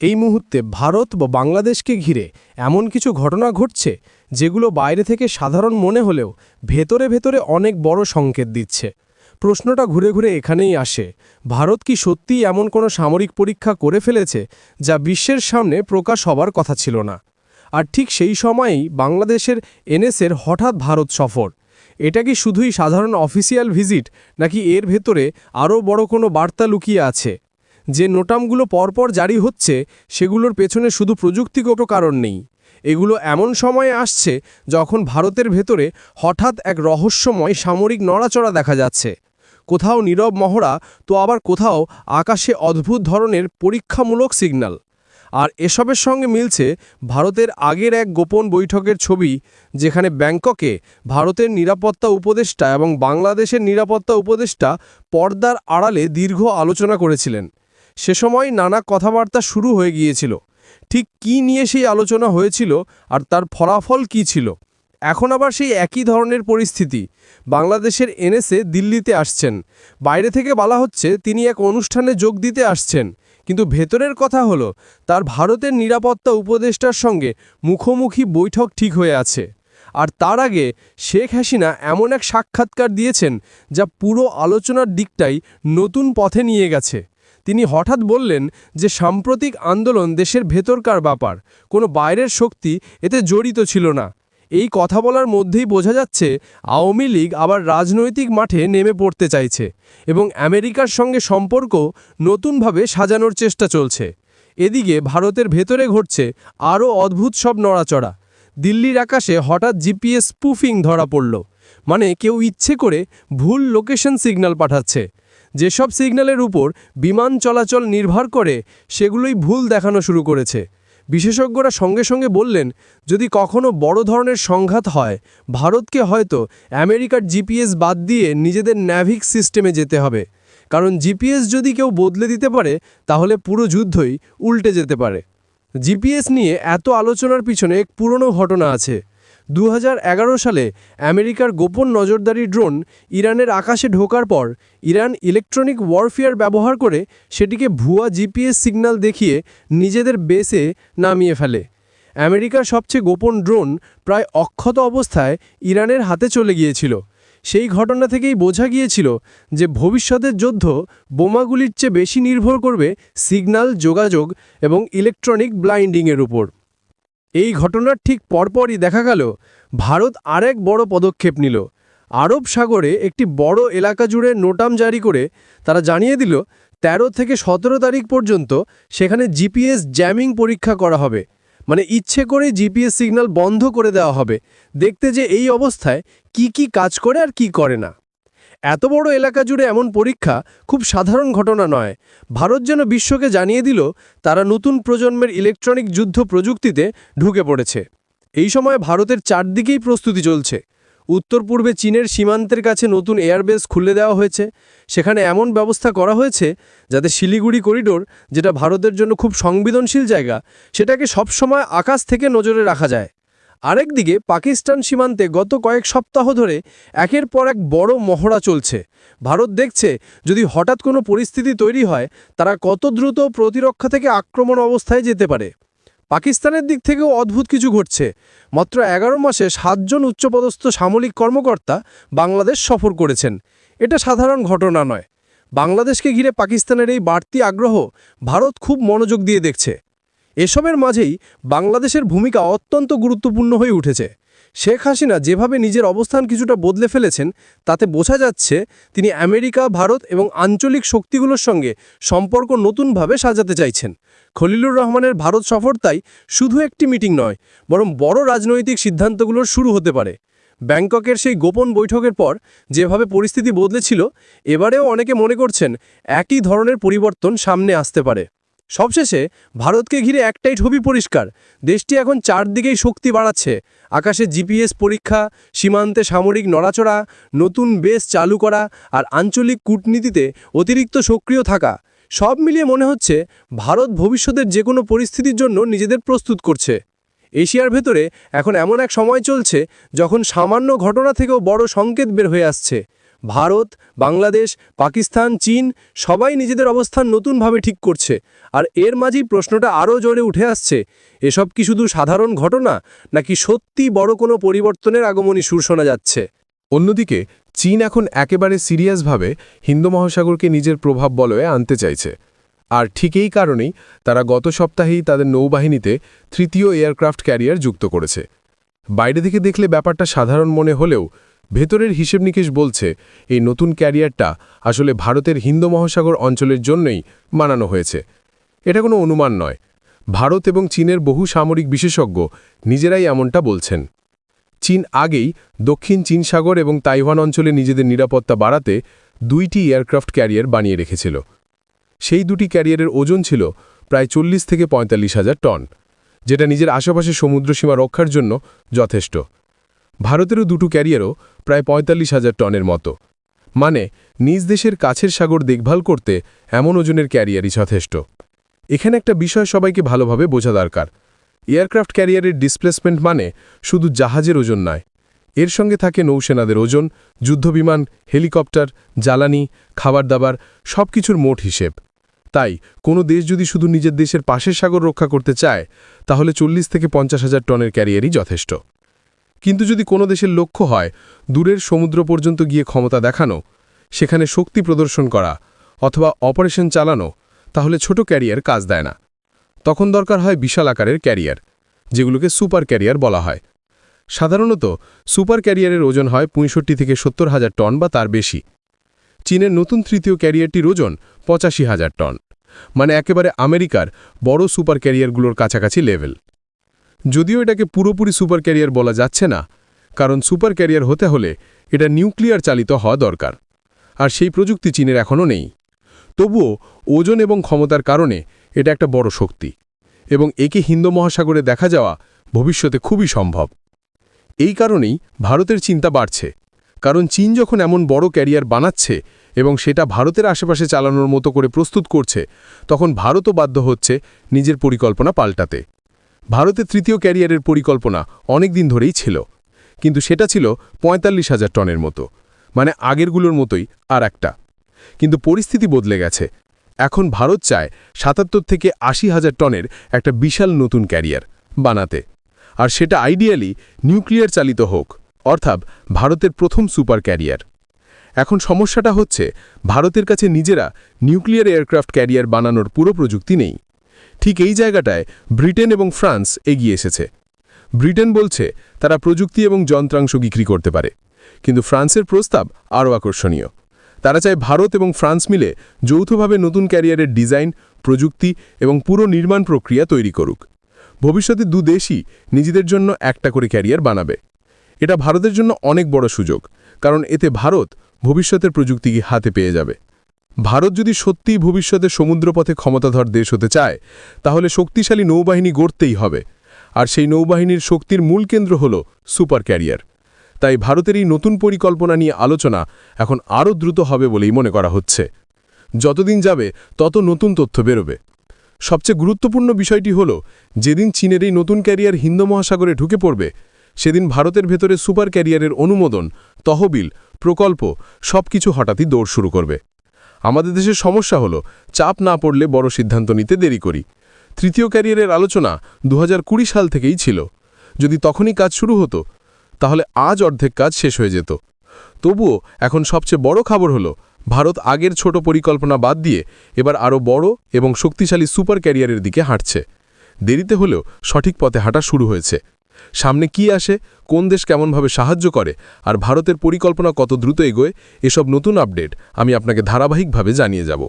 এই মুহূর্তে ভারত বা বাংলাদেশকে ঘিরে এমন কিছু ঘটনা ঘটছে যেগুলো বাইরে থেকে সাধারণ মনে হলেও ভেতরে ভেতরে অনেক বড় সংকেত দিচ্ছে। প্রশ্নটা ঘুরে ঘুরে এখানেই আসে, ভারত কি সত্যিই এমন কোনো সামরিক পরীক্ষা করে ফেলেছে যা বিশ্বের সামনে প্রকাশ হবার কথা ছিল না? আর ঠিক সেই সময়েই বাংলাদেশের এনএসের হঠাৎ ভারত সফর। এটা কি শুধুই সাধারণ অফিসিয়াল ভিজিট নাকি এর ভেতরে আরও বড় কোনো বার্তা লুকিয়ে আছে? যে নোটামগুলো পরপর জারি হচ্ছে, সেগুলোর পেছনে শুধু প্রযুক্তিগত কারণ নেই। এগুলো এমন সময়ে আসছে যখন ভারতের ভেতরে হঠাৎ এক রহস্যময় সামরিক নড়াচড়া দেখা যাচ্ছে। কোথাও নীরব মহড়া, তো আবার কোথাও আকাশে অদ্ভুত ধরনের পরীক্ষামূলক সিগন্যাল। আর এসবের সঙ্গে মিলছে ভারতের আগের এক গোপন বৈঠকের ছবি, যেখানে ব্যাংককে ভারতের নিরাপত্তা উপদেষ্টা এবং বাংলাদেশের নিরাপত্তা উপদেষ্টা পর্দার আড়ালে দীর্ঘ আলোচনা করেছিলেন। সে সময় নানা কথাবার্তা শুরু হয়ে গিয়েছিল। ঠিক কি নিয়ে সেই আলোচনা হয়েছিল আর তার ফলাফল কি ছিল? এখন আবার সেই একই ধরনের পরিস্থিতি। বাংলাদেশের এনএসএ দিল্লিতে আসছেন। বাইরে থেকে বলা হচ্ছে, তিনি এক অনুষ্ঠানে যোগ দিতে আসছেন। কিন্তু ভেতরের কথা হলো, তার ভারতের নিরাপত্তা উপদেষ্টার সঙ্গে মুখোমুখি বৈঠক ঠিক হয়ে আছে। আর তার আগে শেখ হাসিনা এমন এক সাক্ষাৎকার দিয়েছেন, যা পুরো আলোচনার দিকটাই নতুন পথে নিয়ে গেছে। তিনি হঠাৎ বললেন যে সাম্প্রতিক আন্দোলন দেশের ভেতরকার ব্যাপার। কোনো বাইরের শক্তি এতে জড়িত ছিল না। এই কথা বলার মধ্যেই বোঝা যাচ্ছে আওয়ামী লীগ আবার রাজনৈতিক মাঠে নেমে পড়তে চাইছে এবং আমেরিকার সঙ্গে সম্পর্ক নতুনভাবে সাজানোর চেষ্টা চলছে। এদিকে ভারতের ভেতরে ঘটছে আরও অদ্ভুত সব নড়াচড়া। দিল্লির আকাশে হঠাৎ জিপিএস স্পুফিং ধরা পড়ল। মানে কেউ ইচ্ছে করে ভুল লোকেশন সিগন্যাল পাঠাচ্ছে। যেসব সিগন্যালের উপর বিমান চলাচল নির্ভর করে, সেগুলোই ভুল দেখানো শুরু করেছে। বিশেষজ্ঞরা সঙ্গে সঙ্গে বললেন, যদি কখনো বড় ধরনের সংঘাত হয়, ভারতকে হয়তো আমেরিকার জিপিএস বাদ দিয়ে নিজেদের ন্যাভিক সিস্টেমে যেতে হবে। কারণ জিপিএস যদি কেউ বদলে দিতে পারে, তাহলে পুরো যুদ্ধই উল্টে যেতে পারে। জিপিএস নিয়ে এত আলোচনার পিছনে এক পুরনো ঘটনা আছে। দু হাজার এগারো সালে আমেরিকার গোপন নজরদারি ড্রোন ইরানের আকাশে ঢোকার পর ইরান ইলেকট্রনিক ওয়ারফেয়ার ব্যবহার করে সেটিকে ভুয়া জিপিএস সিগন্যাল দেখিয়ে নিজেদের বেসে নামিয়ে ফেলে। আমেরিকার সবচেয়ে গোপন ড্রোন প্রায় অক্ষত অবস্থায় ইরানের হাতে চলে গিয়েছিল। সেই ঘটনা থেকেই বোঝা গিয়েছিল যে ভবিষ্যতের যুদ্ধ বোমাগুলির চেয়ে বেশি নির্ভর করবে সিগন্যাল, যোগাযোগ এবং ইলেকট্রনিক ব্লাইন্ডিংয়ের উপর। এই ঘটনার ঠিক পরপরই দেখা গেল, ভারত আরেক বড় পদক্ষেপ নিল। আরব সাগরে একটি বড় এলাকা জুড়ে নোটাম জারি করে তারা জানিয়ে দিল ১৩ থেকে ১৭ তারিখ পর্যন্ত সেখানে জিপিএস জ্যামিং পরীক্ষা করা হবে। মানে ইচ্ছে করে জিপিএস সিগন্যাল বন্ধ করে দেওয়া হবে। দেখতে যে এই অবস্থায় কি কি কাজ করে আর কি করে না। এত বড় এলাকা জুড়ে এমন পরীক্ষা খুব সাধারণ ঘটনা নয়। ভারত যেন বিশ্বকে জানিয়ে দিল, তারা নতুন প্রজন্মের ইলেকট্রনিক যুদ্ধ প্রযুক্তিতে ঢুকে পড়েছে। এই সময় ভারতের চারদিকেই প্রস্তুতি চলছে। উত্তর পূর্বে চীনের সীমান্তের কাছে নতুন এয়ারবেস খুলে দেওয়া হয়েছে। সেখানে এমন ব্যবস্থা করা হয়েছে যাতে শিলিগুড়ি করিডোর, যেটা ভারতের জন্য খুব সংবেদনশীল জায়গা, সেটাকে সবসময় আকাশ থেকে নজরে রাখা যায়। আরেকদিকে পাকিস্তান সীমান্তে গত কয়েক সপ্তাহ ধরে একের পর এক বড় মহড়া চলছে। ভারত দেখছে যদি হঠাৎ কোনো পরিস্থিতি তৈরি হয়, তারা কত দ্রুত প্রতিরক্ষা থেকে আক্রমণ অবস্থায় যেতে পারে। পাকিস্তানের দিক থেকেও অদ্ভুত কিছু ঘটছে। মাত্র এগারো মাসে সাতজন উচ্চপদস্থ সামরিক কর্মকর্তা বাংলাদেশ সফর করেছেন। এটা সাধারণ ঘটনা নয়। বাংলাদেশকে ঘিরে পাকিস্তানের এই বাড়তি আগ্রহ ভারত খুব মনোযোগ দিয়ে দেখছে। এসবের মাঝেই বাংলাদেশের ভূমিকা অত্যন্ত গুরুত্বপূর্ণ হয়ে উঠেছে। শেখ হাসিনা যেভাবে নিজের অবস্থান কিছুটা বদলে ফেলেছেন, তাতে বোঝা যাচ্ছে তিনি আমেরিকা, ভারত এবং আঞ্চলিক শক্তিগুলোর সঙ্গে সম্পর্ক নতুনভাবে সাজাতে চাইছেন। খলিলুর রহমানের ভারত সফর তাই শুধু একটি মিটিং নয়, বরং বড় রাজনৈতিক সিদ্ধান্তগুলোর শুরু হতে পারে। ব্যাংককের সেই গোপন বৈঠকের পর যেভাবে পরিস্থিতি বদলেছিল, এবারেও অনেকে মনে করছেন একই ধরনের পরিবর্তন সামনে আসতে পারে। সবশেষে ভারতকে ঘিরে একটাই ছবি পরিষ্কার। দেশটি এখন চারদিকেই শক্তি বাড়াচ্ছে। আকাশে জিপিএস পরীক্ষা, সীমান্তে সামরিক নড়াচড়া, নতুন বেস চালু করা আর আঞ্চলিক কূটনীতিতে অতিরিক্ত সক্রিয় থাকা। সব মিলিয়ে মনে হচ্ছে ভারত ভবিষ্যতের যে কোনো পরিস্থিতির জন্য নিজেদের প্রস্তুত করছে। এশিয়ার ভেতরে এখন এমন এক সময় চলছে যখন সামান্য ঘটনা থেকেও বড় সংকেত বের হয়ে আসছে। ভারত, বাংলাদেশ, পাকিস্তান, চীন সবাই নিজেদের অবস্থান নতুনভাবে ঠিক করছে। আর এর মাঝেই প্রশ্নটা আরও জোরে উঠে আসছে, এসব কি শুধু সাধারণ ঘটনা, নাকি সত্যি বড় কোনো পরিবর্তনের আগমনী সুর শোনা যাচ্ছে? অন্যদিকে, চীন এখন একেবারে সিরিয়াসভাবে হিন্দু মহাসাগরকে নিজের প্রভাব বলয়ে আনতে চাইছে। আর ঠিক এই কারণেই তারা গত সপ্তাহেই তাদের নৌবাহিনীতে তৃতীয় এয়ারক্রাফট ক্যারিয়ার যুক্ত করেছে। বাইরে থেকে দেখলে ব্যাপারটা সাধারণ মনে হলেও ভেতরের হিসেব নিকেশ বলছে, এই নতুন ক্যারিয়ারটা আসলে ভারতের হিন্দু মহাসাগর অঞ্চলের জন্যই বানানো হয়েছে। এটা কোনো অনুমান নয়। ভারত এবং চীনের বহু সামরিক বিশেষজ্ঞ নিজেরাই এমনটা বলছেন। চীন আগেই দক্ষিণ চীন সাগর এবং তাইওয়ান অঞ্চলে নিজেদের নিরাপত্তা বাড়াতে দুইটি এয়ারক্রাফট ক্যারিয়ার বানিয়ে রেখেছিল। সেই দুটি ক্যারিয়ারের ওজন ছিল প্রায় চল্লিশ থেকে পঁয়তাল্লিশ হাজার টন, যেটা নিজের আশেপাশে সমুদ্রসীমা রক্ষার জন্য যথেষ্ট। ভারতেরও দুটো ক্যারিয়ারও প্রায় পঁয়তাল্লিশ হাজার টনের মতো। মানে নিজ দেশের কাছের সাগর দেখভাল করতে এমন ওজনের ক্যারিয়ারই যথেষ্ট। এখানে একটা বিষয় সবাইকে ভালোভাবে বোঝা দরকার। এয়ারক্রাফট ক্যারিয়ারের ডিসপ্লেসমেন্ট মানে শুধু জাহাজের ওজন নয়। এর সঙ্গে থাকে নৌসেনাদের ওজন, যুদ্ধবিমান, হেলিকপ্টার, জ্বালানি খাবার দাবার সব কিছুর মোট হিসেব। তাই, কোনো দেশ যদি শুধু নিজের দেশের পাশের সাগর রক্ষা করতে চায়, তাহলে চল্লিশ থেকে পঞ্চাশ হাজার টনের ক্যারিয়ারই যথেষ্ট। কিন্তু যদি কোনো দেশের লক্ষ্য হয় দূরের সমুদ্র পর্যন্ত গিয়ে ক্ষমতা দেখানো, সেখানে শক্তি প্রদর্শন করা অথবা অপারেশন চালানো, তাহলে ছোট ক্যারিয়ার কাজ দেয় না। তখন দরকার হয় বিশাল আকারের ক্যারিয়ার, যেগুলোকে সুপার ক্যারিয়ার বলা হয়। সাধারণত সুপার ক্যারিয়ারের ওজন হয় পঁয়ষট্টি থেকে সত্তর হাজার টন বা তার বেশি। চীনের নতুন তৃতীয় ক্যারিয়ারটির ওজন পঁচাশি হাজার টন। মানে একেবারে আমেরিকার বড় সুপার ক্যারিয়ারগুলোর কাছাকাছি লেভেল যদিও এটাকে পুরোপুরি সুপার ক্যারিয়ার বলা যাচ্ছে না, কারণ সুপার ক্যারিয়ার হতে হলে এটা নিউক্লিয়ার চালিত হওয়া দরকার, আর সেই প্রযুক্তি চীনের এখনও নেই। তবুও ওজন এবং ক্ষমতার কারণে এটা একটা বড় শক্তি, এবং একে হিন্দু মহাসাগরে দেখা যাওয়া ভবিষ্যতে খুবই সম্ভব। এই কারণেই ভারতের চিন্তা বাড়ছে, কারণ চীন যখন এমন বড় ক্যারিয়ার বানাচ্ছে এবং সেটা ভারতের আশেপাশে চালানোর মতো করে প্রস্তুত করছে, তখন ভারতও বাধ্য হচ্ছে নিজের পরিকল্পনা পাল্টাতে। ভারতের তৃতীয় ক্যারিয়ারের পরিকল্পনা অনেক দিন ধরেই ছিল। কিন্তু সেটা ছিল পঁয়তাল্লিশ হাজার টনের মতো মানে আগেরগুলোর মতোই আর একটা কিন্তু পরিস্থিতি বদলে গেছে। এখন ভারত চায় সাতাত্তর থেকে আশি হাজার টনের একটা বিশাল নতুন ক্যারিয়ার বানাতে। আর সেটা আইডিয়ালি নিউক্লিয়ার চালিত হোক, অর্থাৎ ভারতের প্রথম সুপার ক্যারিয়ার। এখন সমস্যাটা হচ্ছে, ভারতের কাছে নিজেরা নিউক্লিয়ার এয়ারক্রাফট ক্যারিয়ার বানানোর পুরো প্রযুক্তি নেই। ঠিক এই জায়গাটায় ব্রিটেন এবং ফ্রান্স এগিয়ে এসেছে। ব্রিটেন বলছে, তারা প্রযুক্তি এবং যন্ত্রাংশ বিক্রি করতে পারে, কিন্তু ফ্রান্সের প্রস্তাব আরও আকর্ষণীয়। তারা চায় ভারত এবং ফ্রান্স মিলে যৌথভাবে নতুন ক্যারিয়ারের ডিজাইন, প্রযুক্তি এবং পুরো নির্মাণ প্রক্রিয়া তৈরি করুক। ভবিষ্যতে দু দেশই নিজেদের জন্য একটা করে ক্যারিয়ার বানাবে। এটা ভারতের জন্য অনেক বড় সুযোগ, কারণ এতে ভারত ভবিষ্যতের প্রযুক্তিকে হাতে পেয়ে যাবে। ভারত যদি সত্যিই ভবিষ্যতে সমুদ্রপথে ক্ষমতাধর দেশ হতে চায়, তাহলে শক্তিশালী নৌবাহিনী গড়তেই হবে। আর সেই নৌবাহিনীর শক্তির মূল কেন্দ্র হল সুপার ক্যারিয়ার। তাই ভারতের এই নতুন পরিকল্পনা নিয়ে আলোচনা এখন আরও দ্রুত হবে বলেই মনে করা হচ্ছে। যতদিন যাবে, তত নতুন তথ্য বেরোবে। সবচেয়ে গুরুত্বপূর্ণ বিষয়টি হল, যেদিন চীনের এই নতুন ক্যারিয়ার হিন্দ মহাসাগরে ঢুকে পড়বে, সেদিন ভারতের ভেতরে সুপার ক্যারিয়ারের অনুমোদন, তহবিল, প্রকল্প সব কিছু হঠাৎই দৌড় শুরু করবে। আমাদের দেশের সমস্যা হলো, চাপ না পড়লে বড় সিদ্ধান্ত নিতে দেরি করি। তৃতীয় ক্যারিয়ারের আলোচনা দু হাজার কুড়ি সাল থেকেই ছিল। যদি তখনই কাজ শুরু হতো, তাহলে আজ অর্ধেক কাজ শেষ হয়ে যেত। তবুও এখন সবচেয়ে বড় খবর হলো, ভারত আগের ছোট পরিকল্পনা বাদ দিয়ে এবার আরও বড় এবং শক্তিশালী সুপার ক্যারিয়ারের দিকে হাঁটছে। দেরিতে হলেও সঠিক পথে হাঁটা শুরু হয়েছে। সামনে কি আসে, কোন দেশ কেমনভাবে সাহায্য করে, আর ভারতের পরিকল্পনা কত দ্রুত এগোয়, এসব নতুন আপডেট আমি আপনাকে ধারাবাহিকভাবে জানিয়ে যাব।